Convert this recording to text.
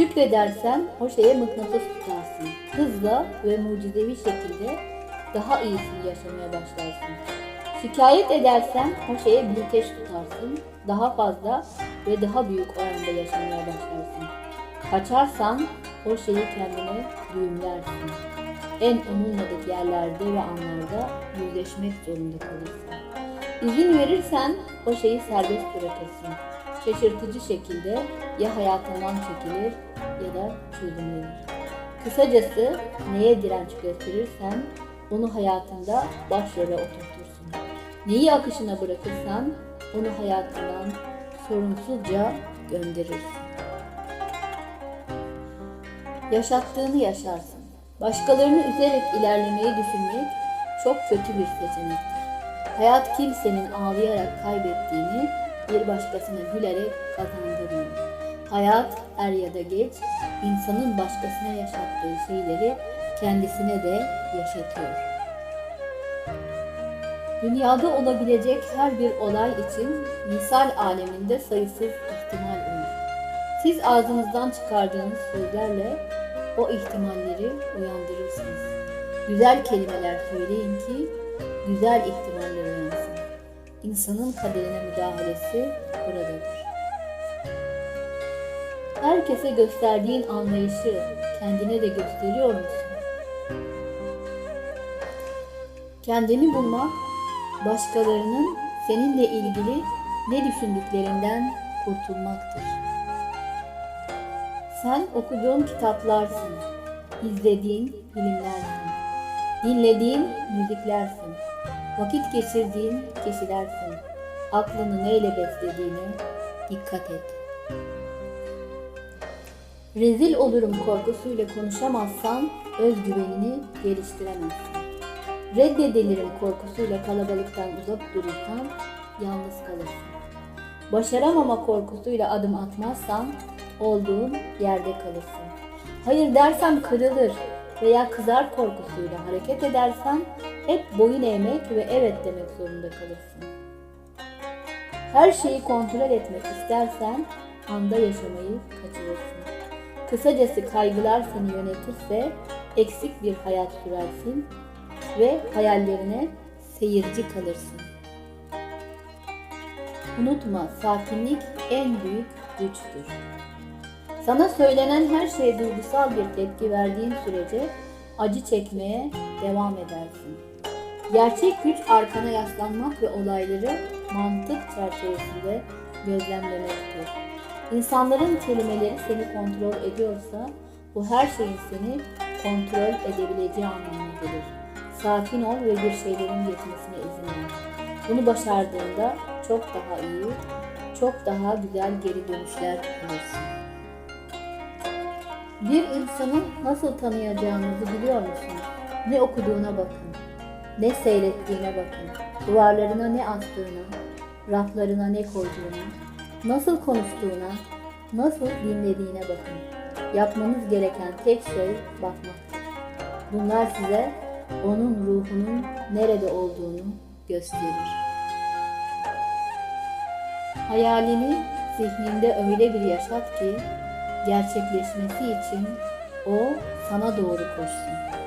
Şükredersen o şeye mıknatıs tutarsın. Hızla ve mucizevi şekilde daha iyisini yaşamaya başlarsın. Şikayet edersen o şeye büyüteç tutarsın. Daha fazla ve daha büyük oranda yaşamaya başlarsın. Kaçarsan o şeyi kendine düğümlersin. En umulmadık yerlerde ve anlarda yüzleşmek zorunda kalırsın. İzin verirsen o şeyi serbest bırakırsın. Şaşırtıcı şekilde ya hayatından çekilir ya da çözümlenir. Kısacası neye direnç gösterirsen onu hayatında başrole oturtursun. Neyi akışına bırakırsan onu hayatından sorunsuzca gönderirsin. Yaşattığını yaşarsın. Başkalarını üzerek ilerlemeyi düşünmek çok kötü bir seçenektir. Hayat kimsenin ağlayarak kaybettiğini bir başkasına gülerek kazandırmıyor. Hayat er ya da geç insanın başkasına yaşattığı şeyleri kendisine de yaşatıyor. Dünyada olabilecek her bir olay için misal aleminde sayısız ihtimal olur. Siz ağzınızdan çıkardığınız sözlerle o ihtimalleri uyandırırsınız. Güzel kelimeler söyleyin ki güzel ihtimaller uyansın. İnsanın kaderine müdahalesi buradadır. Herkese gösterdiğin anlayışı kendine de gösteriyor musun? Kendini bulmak, başkalarının seninle ilgili ne düşündüklerinden kurtulmaktır. Sen okuduğun kitaplarsın, izlediğin filmlersin, dinlediğin müziklersin, vakit geçirdiğin kişilersin. Aklını neyle beslediğine dikkat et. Rezil olurum korkusuyla konuşamazsan özgüvenini geliştiremezsin. Reddedilirim korkusuyla kalabalıktan uzak durursan yalnız kalırsın. Başaramama korkusuyla adım atmazsan olduğun yerde kalırsın. Hayır dersem kırılır veya kızar korkusuyla hareket edersen hep boyun eğmek ve evet demek zorunda kalırsın. Her şeyi kontrol etmek istersen anda yaşamayı kaçırırsın. Kısacası kaygılar seni yönetirse eksik bir hayat sürersin ve hayallerine seyirci kalırsın. Unutma, sakinlik en büyük güçtür. Sana söylenen her şeye duygusal bir tepki verdiğin sürece acı çekmeye devam edersin. Gerçek güç arkana yaslanmak ve olayları mantık çerçevesinde gözlemlemektir. İnsanların kelimeleri seni kontrol ediyorsa bu her şeyin seni kontrol edebileceği anlamına gelir. Sakin ol ve bir şeylerin geçmesine izin ver. Bunu başardığında çok daha iyi, çok daha güzel geri dönüşler alırsın. Bir insanı nasıl tanıyacağınızı biliyor musunuz? Ne okuduğuna bakın, ne seyrettiğine bakın, duvarlarına ne astığına, raflarına ne koyduğuna, nasıl konuştuğuna, nasıl dinlediğine bakın. Yapmanız gereken tek şey bakmaktır. Bunlar size onun ruhunun nerede olduğunu gösterir. Hayalini zihninde öyle bir yaşat ki gerçekleşmesi için o sana doğru koşsun.